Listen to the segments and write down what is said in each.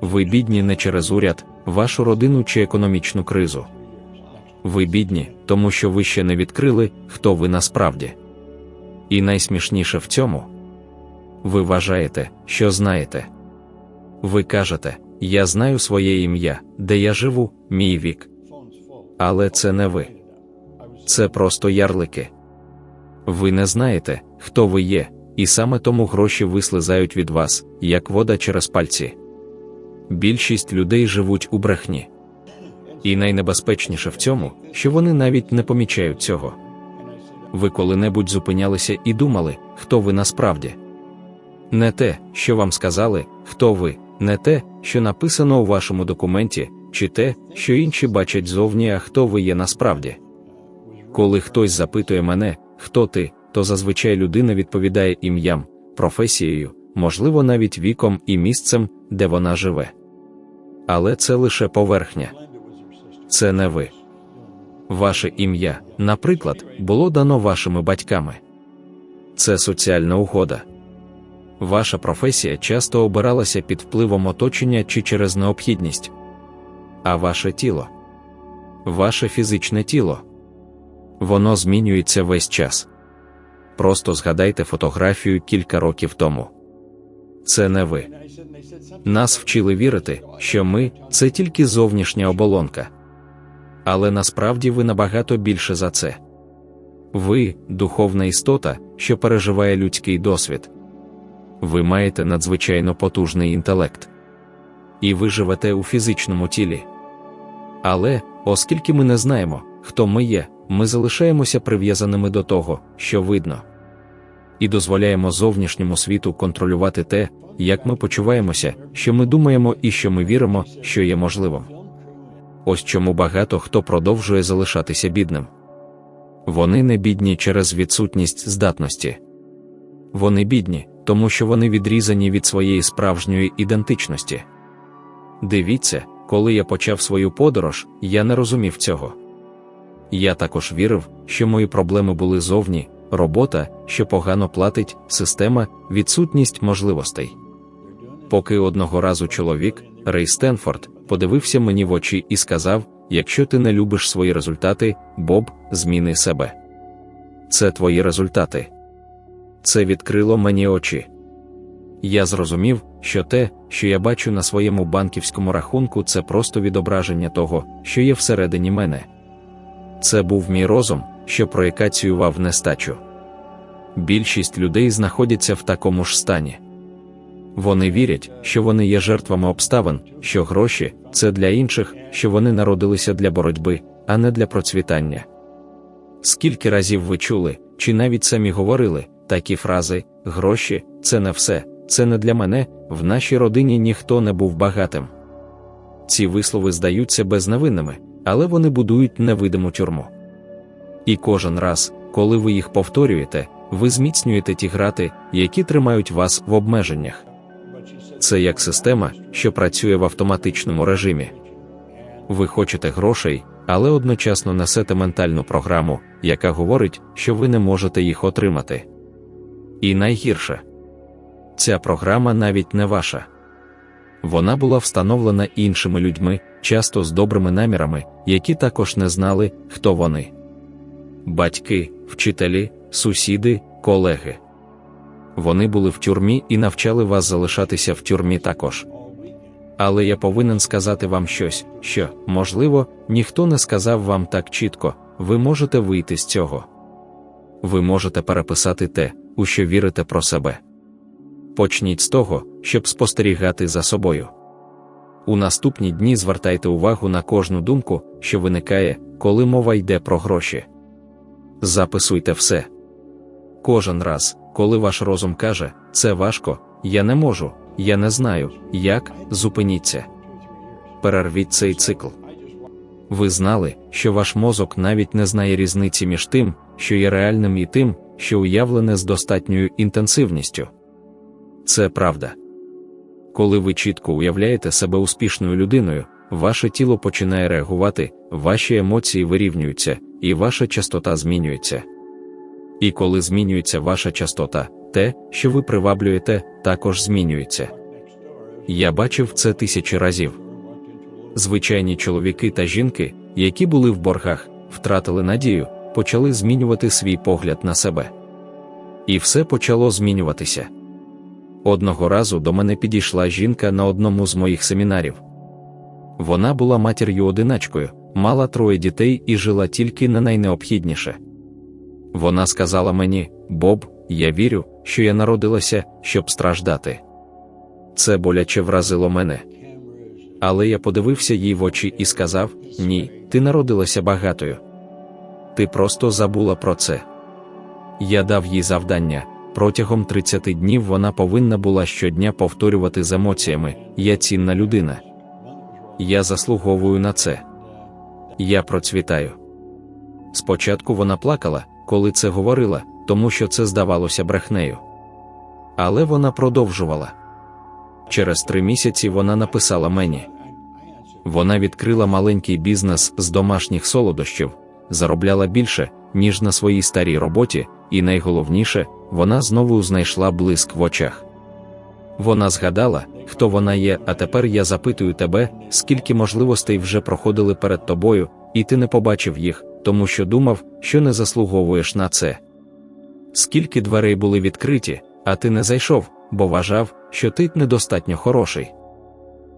Ви бідні не через уряд, вашу родину чи економічну кризу. Ви бідні, тому що ви ще не відкрили, хто ви насправді. І найсмішніше в цьому ви вважаєте, що знаєте. Ви кажете, я знаю своє ім'я, де я живу, мій вік. Але це не ви. Це просто ярлики. Ви не знаєте, хто ви є, і саме тому гроші вислизають від вас, як вода через пальці. Більшість людей живуть у брехні. І найнебезпечніше в цьому, що вони навіть не помічають цього. Ви коли-небудь зупинялися і думали, хто ви насправді. Не те, що вам сказали, хто ви, не те, що написано у вашому документі, чи те, що інші бачать зовні, а хто ви є насправді. Коли хтось запитує мене, хто ти, то зазвичай людина відповідає ім'ям, професією, можливо, навіть віком і місцем, де вона живе. Але це лише поверхня. Це не ви. Ваше ім'я, наприклад, було дано вашими батьками. Це соціальна угода. Ваша професія часто обиралася під впливом оточення чи через необхідність. А ваше тіло, ваше фізичне тіло, воно змінюється весь час. Просто згадайте фотографію кілька років тому. Це не ви. Нас вчили вірити, що ми це тільки зовнішня оболонка. Але насправді ви набагато більше за це. Ви духовна істота, що переживає людський досвід. Ви маєте надзвичайно потужний інтелект. І ви живете у фізичному тілі. Але, оскільки ми не знаємо, хто ми є, ми залишаємося прив'язаними до того, що видно. І дозволяємо зовнішньому світу контролювати те, як ми почуваємося, що ми думаємо і що ми віримо, що є можливим. Ось чому багато хто продовжує залишатися бідним. Вони не бідні через відсутність здатності. Вони бідні, тому що вони відрізані від своєї справжньої ідентичності. Дивіться, коли я почав свою подорож, я не розумів цього. Я також вірив, що мої проблеми були зовні, робота, що погано платить, система, відсутність можливостей. Поки одного разу чоловік, Рей Стенфорд, подивився мені в очі і сказав: якщо ти не любиш свої результати, Боб, зміни себе. Це твої результати. Це відкрило мені очі. Я зрозумів, що те, що я бачу на своєму банківському рахунку, це просто відображення того, що є всередині мене. Це був мій розум, що проєкаціював нестачу. Більшість людей знаходяться в такому ж стані. Вони вірять, що вони є жертвами обставин, що гроші це для інших, що вони народилися для боротьби, а не для процвітання. Скільки разів ви чули, чи навіть самі говорили такі фрази: гроші це не все, це не для мене, в нашій родині ніхто не був багатим. Ці вислови здаються безневинними, але вони будують невидиму тюрму. І кожен раз, коли ви їх повторюєте, ви зміцнюєте ті грати, які тримають вас в обмеженнях. Це як система, що працює в автоматичному режимі. Ви хочете грошей, але одночасно несете ментальну програму, яка говорить, що ви не можете їх отримати. І найгірше, ця програма навіть не ваша. Вона була встановлена іншими людьми, часто з добрими намірами, які також не знали, хто вони. Батьки, вчителі, сусіди, колеги. Вони були в тюрмі і навчали вас залишатися в тюрмі також. Але я повинен сказати вам щось, що, можливо, ніхто не сказав вам так чітко, ви можете вийти з цього. Ви можете переписати те, у що вірите про себе. Почніть з того, щоб спостерігати за собою. У наступні дні звертайте увагу на кожну думку, що виникає, коли мова йде про гроші. Записуйте все. Кожен раз, коли ваш розум каже, це важко, я не можу, я не знаю, як, зупиніться. Перервіть цей цикл. Ви знали, що ваш мозок навіть не знає різниці між тим, що є реальним і тим, що уявлене з достатньою інтенсивністю. Це правда. Коли ви чітко уявляєте себе успішною людиною, ваше тіло починає реагувати, ваші емоції вирівнюються, і ваша частота змінюється. І коли змінюється ваша частота, те, що ви приваблюєте, також змінюється. Я бачив це тисячі разів. Звичайні чоловіки та жінки, які були в боргах, втратили надію, почали змінювати свій погляд на себе. І все почало змінюватися. Одного разу до мене підійшла жінка на одному з моїх семінарів. Вона була матір'ю одиначкою, мала троє дітей і жила тільки на найнеобхідніше. Вона сказала мені: Боб, я вірю, що я народилася, щоб страждати. Це боляче вразило мене. Але я подивився їй в очі і сказав: Ні, ти народилася багатою. Ти просто забула про це. Я дав їй завдання. Протягом 30 днів вона повинна була щодня повторювати з емоціями: Я цінна людина. Я заслуговую на це. Я процвітаю. Спочатку вона плакала, коли це говорила, тому що це здавалося брехнею. Але вона продовжувала. Через три місяці вона написала мені. Вона відкрила маленький бізнес з домашніх солодощів, заробляла більше, ніж на своїй старій роботі, і найголовніше, вона знову знайшла блиск в очах. Вона згадала, хто вона є, а тепер я запитую тебе, скільки можливостей вже проходили перед тобою, і ти не побачив їх, тому що думав, що не заслуговуєш на це. Скільки дверей були відкриті, а ти не зайшов, бо вважав, що ти недостатньо хороший.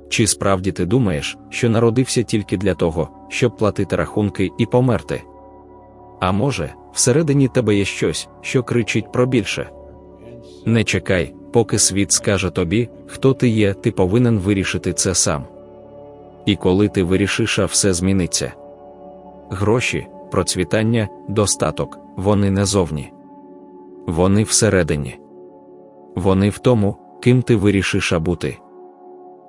Чи справді ти думаєш, що народився тільки для того, щоб платити рахунки і померти? А може, всередині тебе є щось, що кричить про більше? Не чекай, поки світ скаже тобі, хто ти є, ти повинен вирішити це сам. І коли ти вирішиш, а все зміниться. Гроші, процвітання, достаток, вони не зовні. Вони всередині. Вони в тому, ким ти вирішиш бути.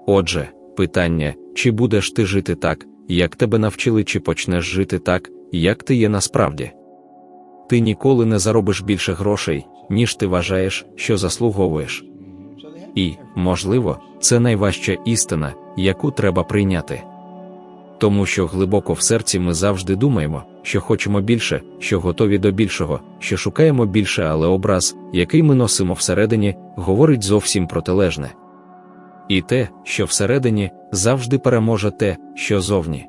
Отже, питання, чи будеш ти жити так, як тебе навчили, чи почнеш жити так, як ти є насправді. Ти ніколи не заробиш більше грошей, ніж ти вважаєш, що заслуговуєш. І, можливо, це найважча істина, яку треба прийняти. Тому що глибоко в серці ми завжди думаємо, що хочемо більше, що готові до більшого, що шукаємо більше, але образ, який ми носимо всередині, говорить зовсім протилежне. І те, що всередині, завжди переможе те, що зовні.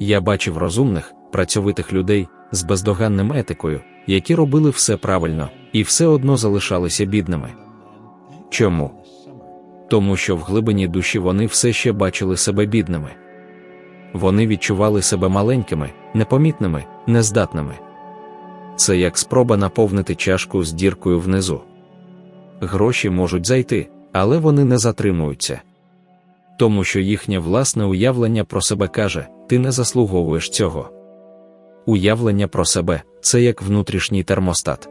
Я бачив розумних, працьовитих людей з бездоганним етикою, які робили все правильно і все одно залишалися бідними. Чому? Тому що в глибині душі вони все ще бачили себе бідними. Вони відчували себе маленькими, непомітними, нездатними. Це як спроба наповнити чашку з діркою внизу. Гроші можуть зайти, але вони не затримуються. Тому що їхнє власне уявлення про себе каже, ти не заслуговуєш цього. Уявлення про себе це як внутрішній термостат.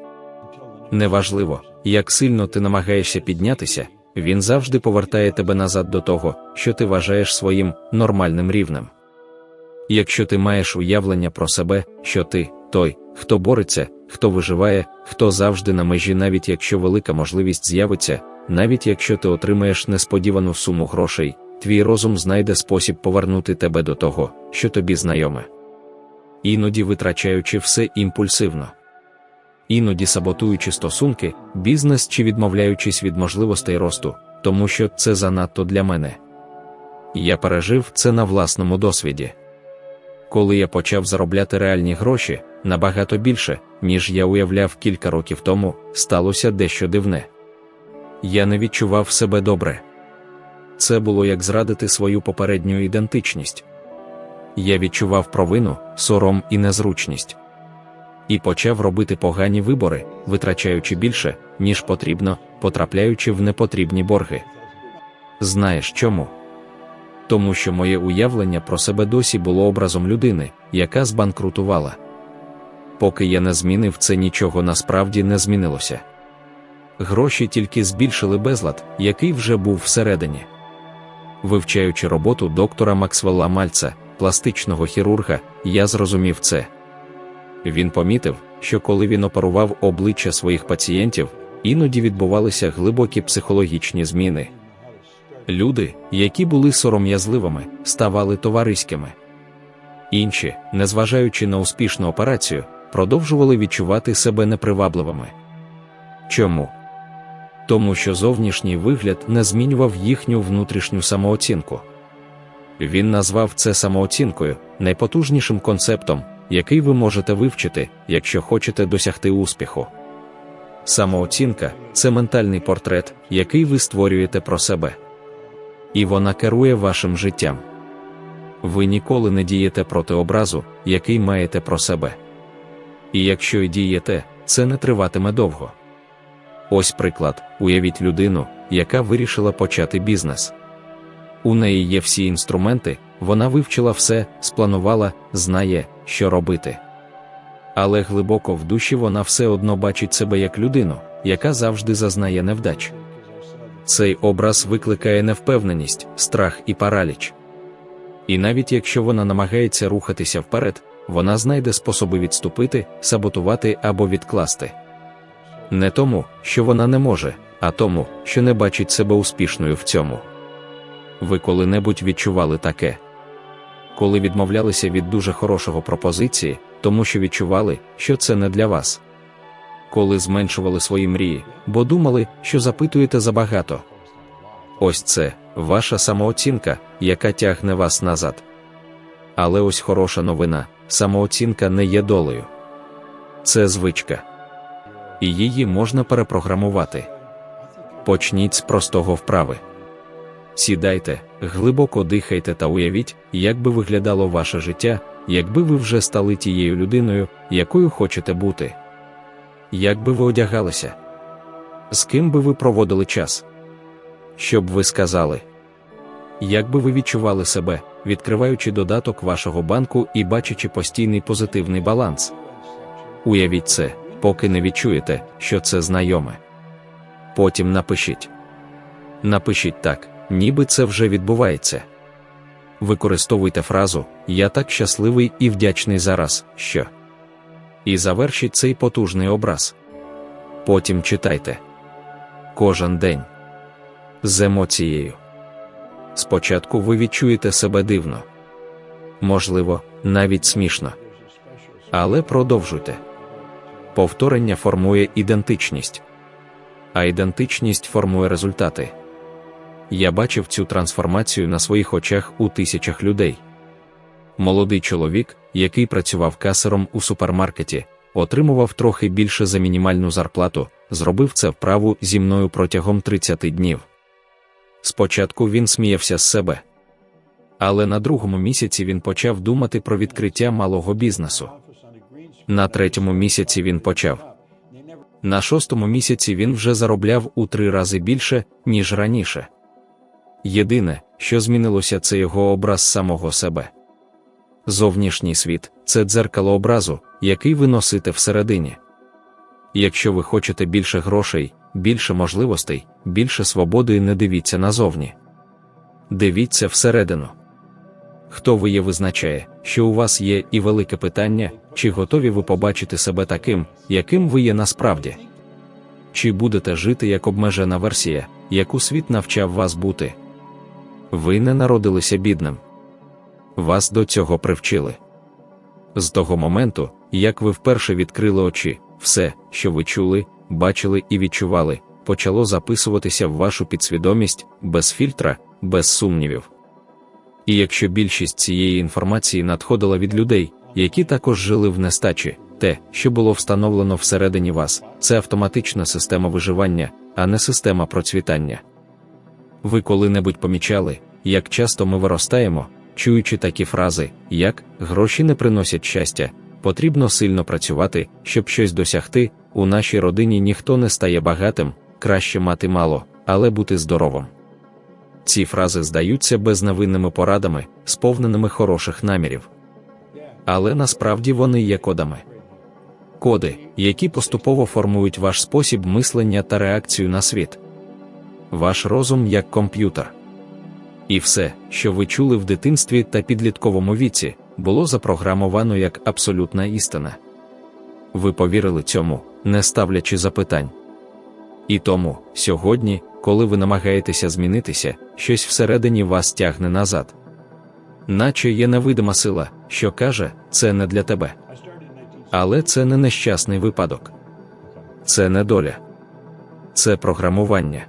Неважливо, як сильно ти намагаєшся піднятися, він завжди повертає тебе назад до того, що ти вважаєш своїм нормальним рівнем. Якщо ти маєш уявлення про себе, що ти той, хто бореться, хто виживає, хто завжди на межі, навіть якщо велика можливість з'явиться, навіть якщо ти отримаєш несподівану суму грошей, твій розум знайде спосіб повернути тебе до того, що тобі знайоме. Іноді витрачаючи все імпульсивно. Іноді саботуючи стосунки, бізнес чи відмовляючись від можливостей росту, тому що це занадто для мене. Я пережив це на власному досвіді. Коли я почав заробляти реальні гроші набагато більше, ніж я уявляв кілька років тому, сталося дещо дивне. Я не відчував себе добре. Це було як зрадити свою попередню ідентичність. Я відчував провину, сором і незручність. І почав робити погані вибори, витрачаючи більше, ніж потрібно, потрапляючи в непотрібні борги. Знаєш чому? Тому що моє уявлення про себе досі було образом людини, яка збанкрутувала. Поки я не змінив це, нічого насправді не змінилося. Гроші тільки збільшили безлад, який вже був всередині. Вивчаючи роботу доктора Максвелла Мальца, пластичного хірурга, я зрозумів це. Він помітив, що коли він оперував обличчя своїх пацієнтів, іноді відбувалися глибокі психологічні зміни. Люди, які були сором'язливими, ставали товариськими. Інші, незважаючи на успішну операцію, продовжували відчувати себе непривабливими. Чому? тому що зовнішній вигляд не змінював їхню внутрішню самооцінку. Він назвав це самооцінкою найпотужнішим концептом, який ви можете вивчити, якщо хочете досягти успіху. Самооцінка це ментальний портрет, який ви створюєте про себе. І вона керує вашим життям. Ви ніколи не дієте проти образу, який маєте про себе. І якщо й дієте, це не триватиме довго. Ось приклад: уявіть людину, яка вирішила почати бізнес. У неї є всі інструменти, вона вивчила все, спланувала, знає, що робити. Але глибоко в душі вона все одно бачить себе як людину, яка завжди зазнає невдач. Цей образ викликає невпевненість, страх і параліч. І навіть якщо вона намагається рухатися вперед, вона знайде способи відступити, саботувати або відкласти. Не тому, що вона не може, а тому, що не бачить себе успішною в цьому. Ви коли-небудь відчували таке? Коли відмовлялися від дуже хорошого пропозиції, тому що відчували, що це не для вас. Коли зменшували свої мрії, бо думали, що запитуєте забагато. Ось це ваша самооцінка, яка тягне вас назад. Але ось хороша новина: самооцінка не є долею. Це звичка. І її можна перепрограмувати. Почніть з простого вправи. Сідайте, глибоко дихайте та уявіть, як би виглядало ваше життя, якби ви вже стали тією людиною, якою хочете бути. Як би ви одягалися? З ким би ви проводили час? Що б ви сказали? Як би ви відчували себе, відкриваючи додаток вашого банку і бачачи постійний позитивний баланс? Уявіть це, поки не відчуєте, що це знайоме. Потім напишіть. Напишіть так, ніби це вже відбувається. Використовуйте фразу Я так щасливий і вдячний зараз, що. І завершіть цей потужний образ. Потім читайте кожен день з емоцією. Спочатку ви відчуєте себе дивно, можливо, навіть смішно. Але продовжуйте. Повторення формує ідентичність, а ідентичність формує результати. Я бачив цю трансформацію на своїх очах у тисячах людей. Молодий чоловік, який працював касером у супермаркеті, отримував трохи більше за мінімальну зарплату, зробив це вправу зі мною протягом 30 днів. Спочатку він сміявся з себе. Але на другому місяці він почав думати про відкриття малого бізнесу. На третьому місяці він почав. На шостому місяці він вже заробляв у три рази більше, ніж раніше. Єдине, що змінилося, це його образ самого себе. Зовнішній світ це дзеркало образу, який ви носите всередині. Якщо ви хочете більше грошей, більше можливостей, більше свободи, не дивіться назовні. Дивіться всередину. Хто ви є, визначає, що у вас є і велике питання, чи готові ви побачити себе таким, яким ви є насправді? Чи будете жити як обмежена версія, яку світ навчав вас бути? Ви не народилися бідним. Вас до цього привчили. З того моменту, як ви вперше відкрили очі, все, що ви чули, бачили і відчували, почало записуватися в вашу підсвідомість без фільтра, без сумнівів. І якщо більшість цієї інформації надходила від людей, які також жили в нестачі, те, що було встановлено всередині вас, це автоматична система виживання, а не система процвітання. Ви коли-небудь помічали, як часто ми виростаємо, чуючи такі фрази, як гроші не приносять щастя, потрібно сильно працювати, щоб щось досягти. У нашій родині ніхто не стає багатим, краще мати мало, але бути здоровим. Ці фрази здаються безневинними порадами, сповненими хороших намірів. Але насправді вони є кодами. Коди, які поступово формують ваш спосіб мислення та реакцію на світ. Ваш розум як комп'ютер. І все, що ви чули в дитинстві та підлітковому віці, було запрограмовано як абсолютна істина. Ви повірили цьому, не ставлячи запитань. І тому, сьогодні, коли ви намагаєтеся змінитися, щось всередині вас тягне назад. Наче є невидима сила, що каже, це не для тебе. Але це не нещасний випадок. Це не доля. це програмування.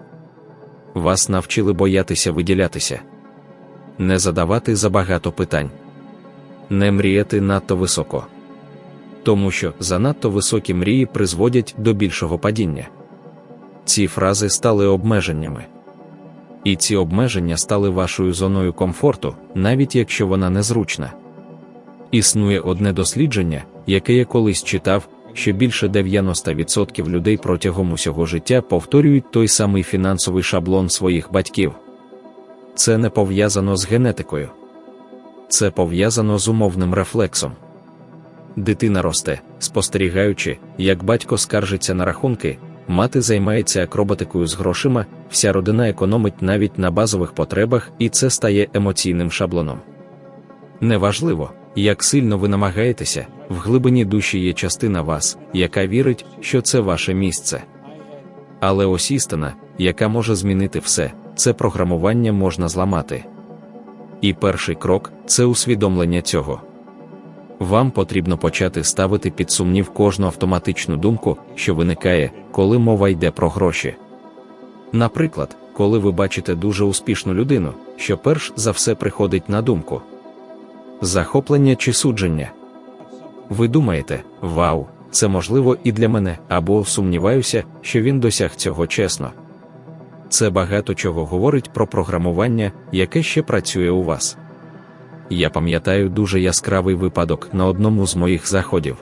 Вас навчили боятися виділятися, не задавати забагато питань, не мріяти надто високо. Тому що занадто високі мрії призводять до більшого падіння. Ці фрази стали обмеженнями. І ці обмеження стали вашою зоною комфорту, навіть якщо вона незручна. Існує одне дослідження, яке я колись читав, що більше 90% людей протягом усього життя повторюють той самий фінансовий шаблон своїх батьків. Це не пов'язано з генетикою, це пов'язано з умовним рефлексом. Дитина росте, спостерігаючи, як батько скаржиться на рахунки, мати займається акробатикою з грошима, вся родина економить навіть на базових потребах, і це стає емоційним шаблоном. Неважливо, як сильно ви намагаєтеся, в глибині душі є частина вас, яка вірить, що це ваше місце. Але ось істина, яка може змінити все, це програмування можна зламати. І перший крок це усвідомлення цього. Вам потрібно почати ставити під сумнів кожну автоматичну думку, що виникає, коли мова йде про гроші. Наприклад, коли ви бачите дуже успішну людину, що перш за все приходить на думку захоплення чи судження. Ви думаєте, вау, це можливо і для мене, або сумніваюся, що він досяг цього чесно. Це багато чого говорить про програмування, яке ще працює у вас. Я пам'ятаю дуже яскравий випадок на одному з моїх заходів.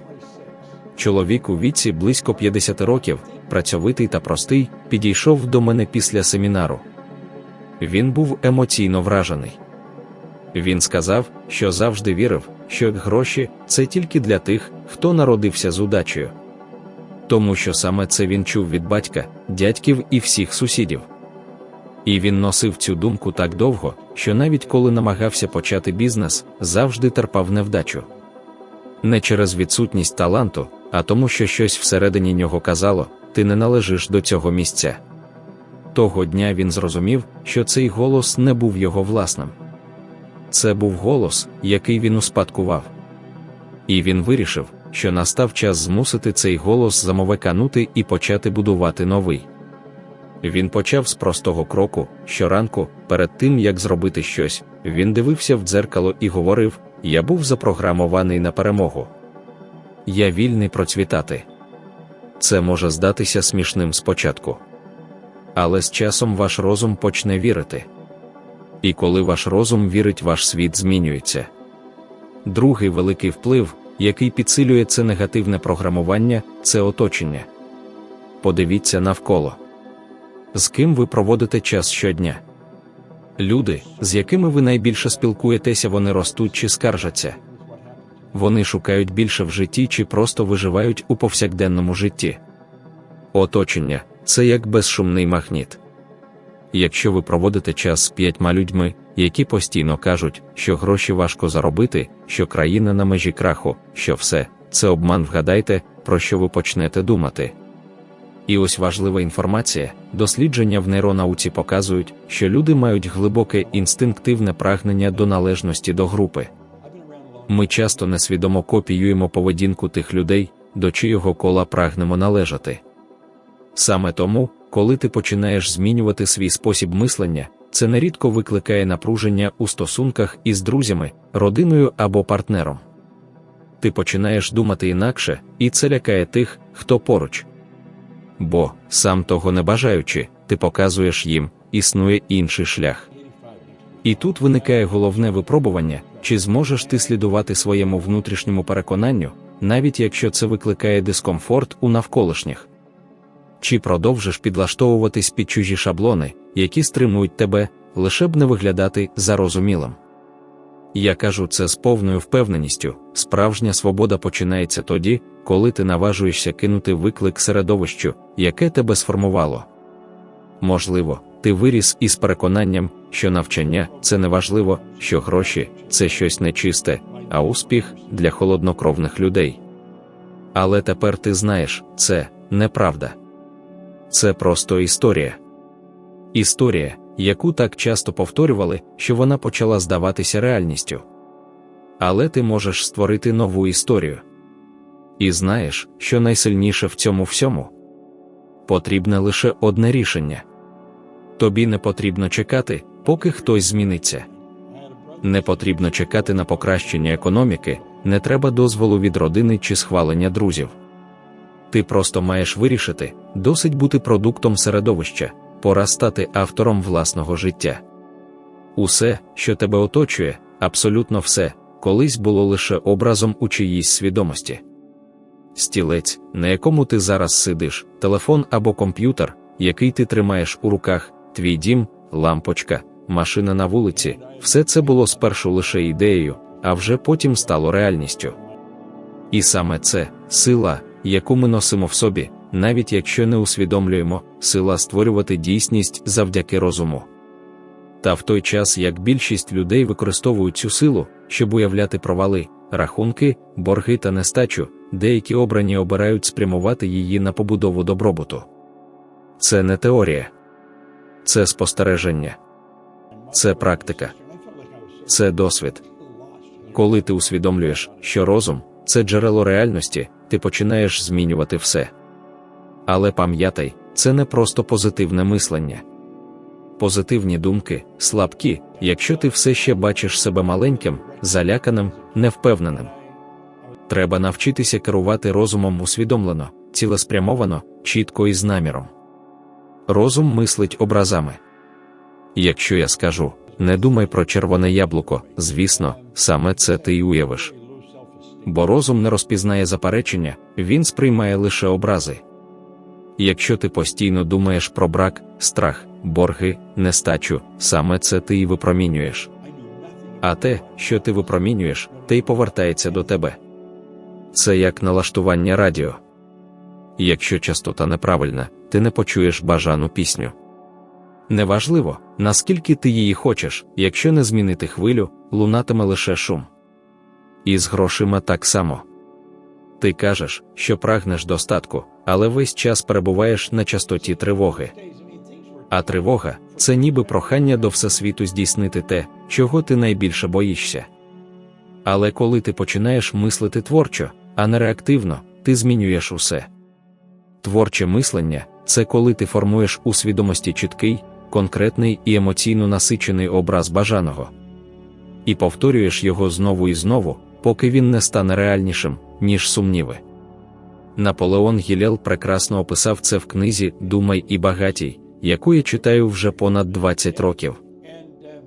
Чоловік у віці близько 50 років, працьовитий та простий, підійшов до мене після семінару. Він був емоційно вражений. Він сказав, що завжди вірив, що гроші це тільки для тих, хто народився з удачею. Тому що саме це він чув від батька, дядьків і всіх сусідів. І він носив цю думку так довго, що навіть коли намагався почати бізнес, завжди терпав невдачу. Не через відсутність таланту, а тому, що щось всередині нього казало, ти не належиш до цього місця. Того дня він зрозумів, що цей голос не був його власним. Це був голос, який він успадкував. І він вирішив, що настав час змусити цей голос замовеканути і почати будувати новий. Він почав з простого кроку щоранку, перед тим як зробити щось, він дивився в дзеркало і говорив: Я був запрограмований на перемогу. Я вільний процвітати. Це може здатися смішним спочатку. Але з часом ваш розум почне вірити. І коли ваш розум вірить, ваш світ змінюється. Другий великий вплив, який підсилює це негативне програмування, це оточення. Подивіться навколо з ким ви проводите час щодня. Люди, з якими ви найбільше спілкуєтеся, вони ростуть чи скаржаться. Вони шукають більше в житті чи просто виживають у повсякденному житті. Оточення це як безшумний магніт. Якщо ви проводите час з п'ятьма людьми, які постійно кажуть, що гроші важко заробити, що країна на межі краху, що все це обман, вгадайте, про що ви почнете думати. І ось важлива інформація: дослідження в нейронауці показують, що люди мають глибоке інстинктивне прагнення до належності до групи. Ми часто несвідомо копіюємо поведінку тих людей, до чиєго кола прагнемо належати. Саме тому, коли ти починаєш змінювати свій спосіб мислення, це нерідко викликає напруження у стосунках із друзями, родиною або партнером. Ти починаєш думати інакше, і це лякає тих, хто поруч бо, сам того не бажаючи, ти показуєш їм, існує інший шлях. І тут виникає головне випробування, чи зможеш ти слідувати своєму внутрішньому переконанню, навіть якщо це викликає дискомфорт у навколишніх. Чи продовжиш підлаштовуватись під чужі шаблони, які стримують тебе, лише б не виглядати зарозумілим. Я кажу це з повною впевненістю: справжня свобода починається тоді, коли ти наважуєшся кинути виклик середовищу, яке тебе сформувало. Можливо, ти виріс із переконанням, що навчання це не важливо, що гроші це щось нечисте, а успіх для холоднокровних людей. Але тепер ти знаєш, це неправда. Це просто історія. Історія, яку так часто повторювали, що вона почала здаватися реальністю. Але ти можеш створити нову історію. І знаєш, що найсильніше в цьому всьому? потрібне лише одне рішення. Тобі не потрібно чекати, поки хтось зміниться. Не потрібно чекати на покращення економіки, не треба дозволу від родини чи схвалення друзів. Ти просто маєш вирішити, досить бути продуктом середовища, пора стати автором власного життя. Усе, що тебе оточує, абсолютно все, колись було лише образом у чиїсь свідомості. Стілець, на якому ти зараз сидиш, телефон або комп'ютер, який ти тримаєш у руках, твій дім, лампочка, машина на вулиці, все це було спершу лише ідеєю, а вже потім стало реальністю. І саме це сила, яку ми носимо в собі, навіть якщо не усвідомлюємо, сила створювати дійсність завдяки розуму. Та в той час як більшість людей використовують цю силу, щоб уявляти провали, рахунки, борги та нестачу, деякі обрані обирають спрямувати її на побудову добробуту. Це не теорія, це спостереження, це практика, це досвід. Коли ти усвідомлюєш, що розум це джерело реальності, ти починаєш змінювати все. Але пам'ятай, це не просто позитивне мислення. Позитивні думки, слабкі, якщо ти все ще бачиш себе маленьким, заляканим, невпевненим. Треба навчитися керувати розумом усвідомлено, цілеспрямовано, чітко і з наміром. Розум мислить образами. Якщо я скажу, не думай про червоне яблуко, звісно, саме це ти й уявиш. Бо розум не розпізнає заперечення, він сприймає лише образи. Якщо ти постійно думаєш про брак, страх, борги, нестачу, саме це ти і випромінюєш. А те, що ти випромінюєш, те й повертається до тебе. Це як налаштування радіо. Якщо частота неправильна, ти не почуєш бажану пісню. Неважливо, наскільки ти її хочеш, якщо не змінити хвилю, лунатиме лише шум. І з грошима так само. Ти кажеш, що прагнеш достатку, але весь час перебуваєш на частоті тривоги. А тривога це ніби прохання до Всесвіту здійснити те, чого ти найбільше боїшся. Але коли ти починаєш мислити творчо, а не реактивно, ти змінюєш усе. Творче мислення це коли ти формуєш у свідомості чіткий, конкретний і емоційно насичений образ бажаного. І повторюєш його знову і знову, поки він не стане реальнішим, ніж сумніви. Наполеон Гілел прекрасно описав це в книзі Думай і багатій, яку я читаю вже понад 20 років.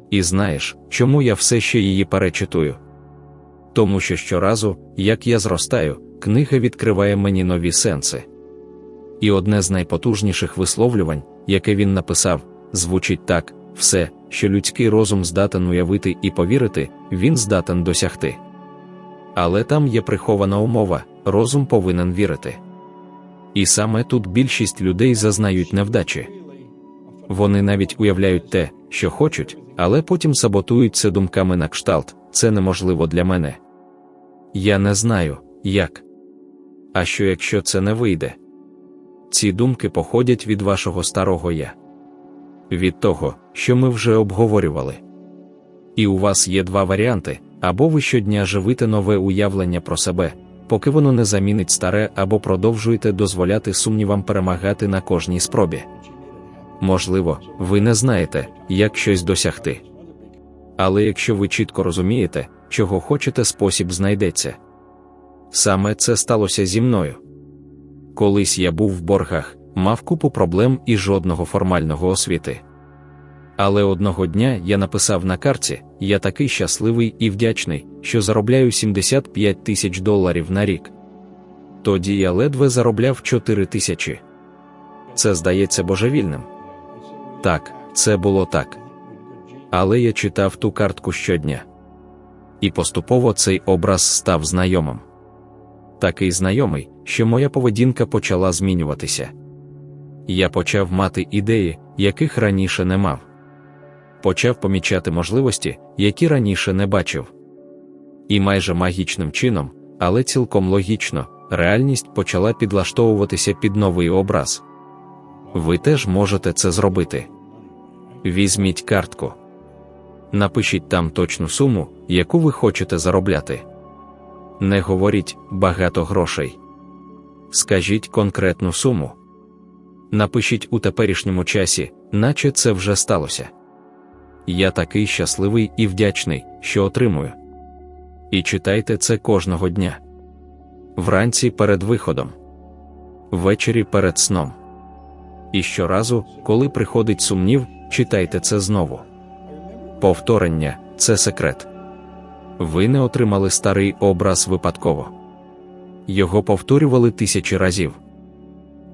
І знаєш, чому я все ще її перечитую? Тому що щоразу, як я зростаю, книга відкриває мені нові сенси. І одне з найпотужніших висловлювань, яке він написав, звучить так: все, що людський розум здатен уявити і повірити, він здатен досягти. Але там є прихована умова, розум повинен вірити. І саме тут більшість людей зазнають невдачі. Вони навіть уявляють те, що хочуть, але потім саботують це думками на кшталт, це неможливо для мене. Я не знаю, як. А що якщо це не вийде? Ці думки походять від вашого старого я, від того, що ми вже обговорювали. І у вас є два варіанти або ви щодня живите нове уявлення про себе, поки воно не замінить старе, або продовжуєте дозволяти сумнівам перемагати на кожній спробі. Можливо, ви не знаєте, як щось досягти. Але якщо ви чітко розумієте, чого хочете, спосіб знайдеться. Саме це сталося зі мною. Колись я був в боргах, мав купу проблем і жодного формального освіти. Але одного дня я написав на карті: я такий щасливий і вдячний, що заробляю 75 тисяч доларів на рік. Тоді я ледве заробляв 4 тисячі. Це здається божевільним. Так, це було так. Але я читав ту картку щодня. І поступово цей образ став знайомим. Такий знайомий, що моя поведінка почала змінюватися. Я почав мати ідеї, яких раніше не мав. Почав помічати можливості, які раніше не бачив. І майже магічним чином, але цілком логічно, реальність почала підлаштовуватися під новий образ. Ви теж можете це зробити. Візьміть картку. Напишіть там точну суму, яку ви хочете заробляти. Не говоріть багато грошей. Скажіть конкретну суму. напишіть у теперішньому часі, наче це вже сталося. Я такий щасливий і вдячний, що отримую. І читайте це кожного дня. Вранці перед виходом, ввечері перед сном. І щоразу, коли приходить сумнів, читайте це знову. Повторення це секрет. Ви не отримали старий образ випадково. Його повторювали тисячі разів.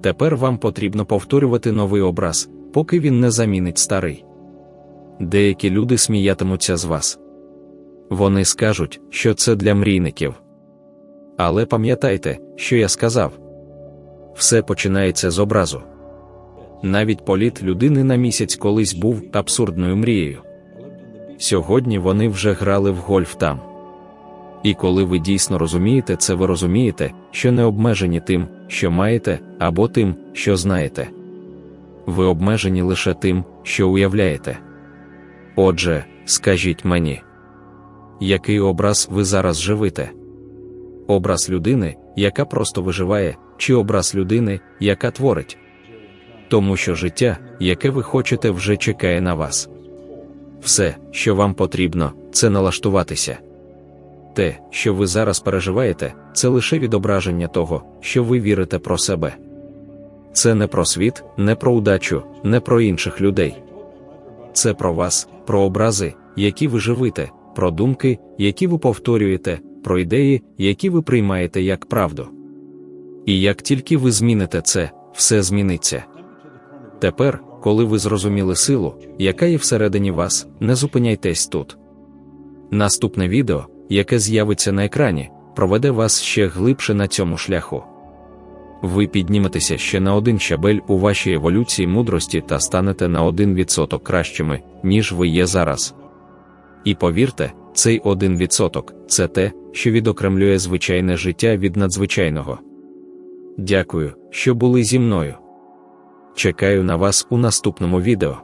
Тепер вам потрібно повторювати новий образ, поки він не замінить старий. Деякі люди сміятимуться з вас. Вони скажуть, що це для мрійників. Але пам'ятайте, що я сказав все починається з образу. Навіть політ людини на місяць колись був абсурдною мрією. Сьогодні вони вже грали в гольф там. І коли ви дійсно розумієте це, ви розумієте, що не обмежені тим, що маєте, або тим, що знаєте. Ви обмежені лише тим, що уявляєте. Отже, скажіть мені, який образ ви зараз живите? Образ людини, яка просто виживає, чи образ людини, яка творить? Тому що життя, яке ви хочете, вже чекає на вас. Все, що вам потрібно, це налаштуватися. Те, що ви зараз переживаєте, це лише відображення того, що ви вірите про себе. Це не про світ, не про удачу, не про інших людей. Це про вас, про образи, які ви живите, про думки, які ви повторюєте, про ідеї, які ви приймаєте як правду. І як тільки ви зміните це, все зміниться. Тепер, коли ви зрозуміли силу, яка є всередині вас, не зупиняйтесь тут. Наступне відео, яке з'явиться на екрані, проведе вас ще глибше на цьому шляху. Ви підніметеся ще на один щабель у вашій еволюції мудрості та станете на один відсоток кращими, ніж ви є зараз. І повірте, цей один відсоток це те, що відокремлює звичайне життя від надзвичайного. Дякую, що були зі мною. Чекаю на вас у наступному відео.